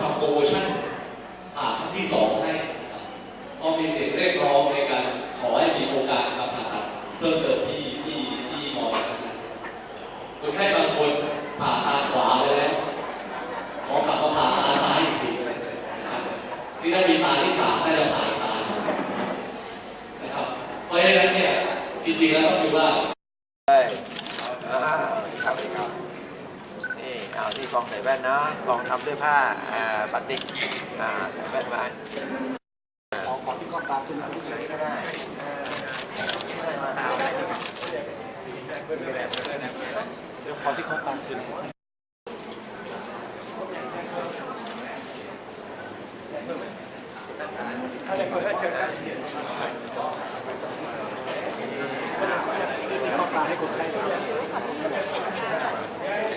ทำโปรโมชั่นผ่าครั้งที่สองให้พอมีเสียงเรียกร้องในการขอให้มีโครงการมาผ่าตัดเพิ่มเติมที่ที่ที่มอนั้นคนไข้บางคนผ่าตาขวาไปแล้วขอกลับมาผ่าตาซ้ายอีกทีนะครับนี่ถ้ามีตาที่สามได้จะผ่าตานะครับเพราะฉะนั้นเนี่ยจริงๆแล้วก็คือว่า ลองใส่แว่นนะลองทำด้วยผ้าบัติกใส่แว่นมาขอขอที่กองตางขึ้นมาที่ไหนก็ได้อ่าได้มาเอยวขอที่กองตามขึ้น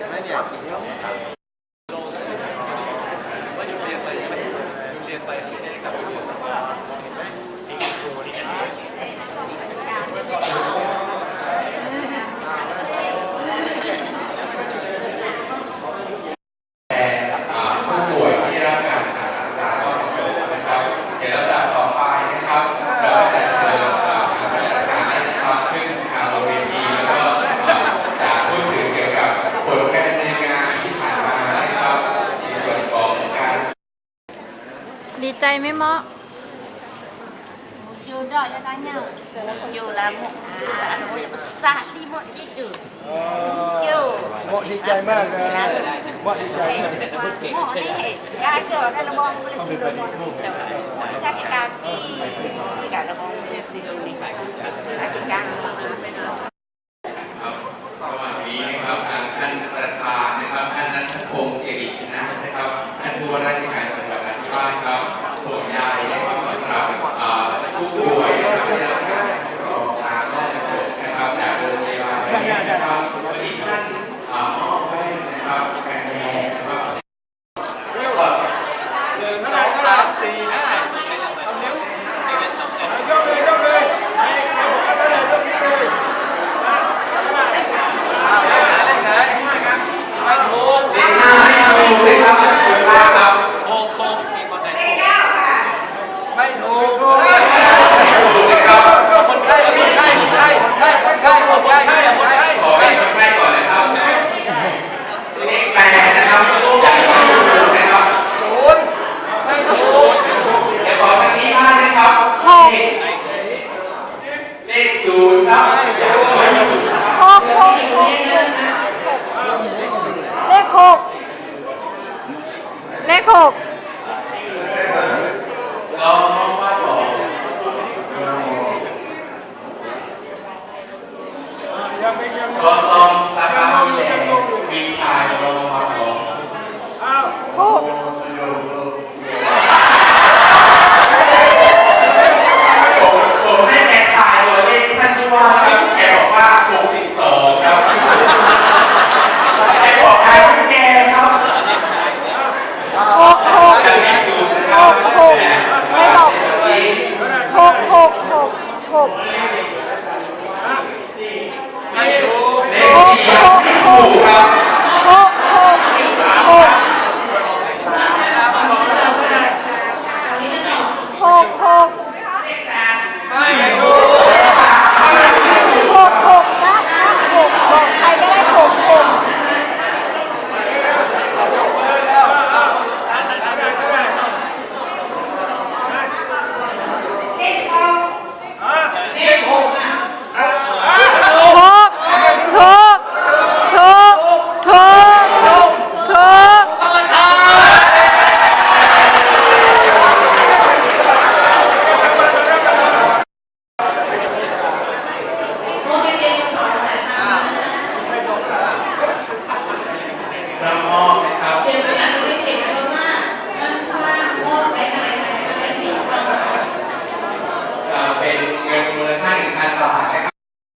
ไม่เนี่ย อ่าผู้ป่วยที่ได้รับการผ่าตัดตาก็สำเร็จนะครับ เดี๋ยวลำดับต่อไปนะครับ เราจะเชิญอ่าทางคณะกรรมการนะครับขึ้นทางบนเวทีแล้วก็อ่าจะพูดถึงเกี่ยวกับผลการดำเนินงานที่ผ่านมานะครับในส่วนของการ ดีใจไหมเมาะอยู่ดอกจะได้เนี่ยอยู่แล้วหมดอันนี้มันสาดที่หมดที่จุดอยู่เหมาะดีใจมากเลยเหมาะดีใจหมอนี่ยายเกิดได้ระบองเลยคือระบองแต่ว่าราชการที่ที่การระบองเลยสิราชการเป็นครับระหว่างนี้นะครับทางท่านประธานนะครับท่านนัทพงศ์สิริชนะนะครับท่านผู้ว่าราชการ นี้นะครับวันนี้ท่านอ่ามอบแว่นนะครับกันแดดนะครับไม่ถูกเลขห้าไม่ถูกเลยครับถูกมากครับ ไม่ถูก ถูกเลยครับ คนไข้คนไข้คนไข้คนไข้คนไข้คนไข้คนไข้ ขอให้คนไข้ก่อนนะครับเลขแปดนะครับอย่าให้ถูกนะครับ ศูนย์ไม่ถูก เดี๋ยวขอทางนี้บ้างนะครับเลขเลขศูนย์ครับอย่าให้ถูกนะครับ หกหกหกเลขหก เลขหกเรามองว่าบอกขอซอง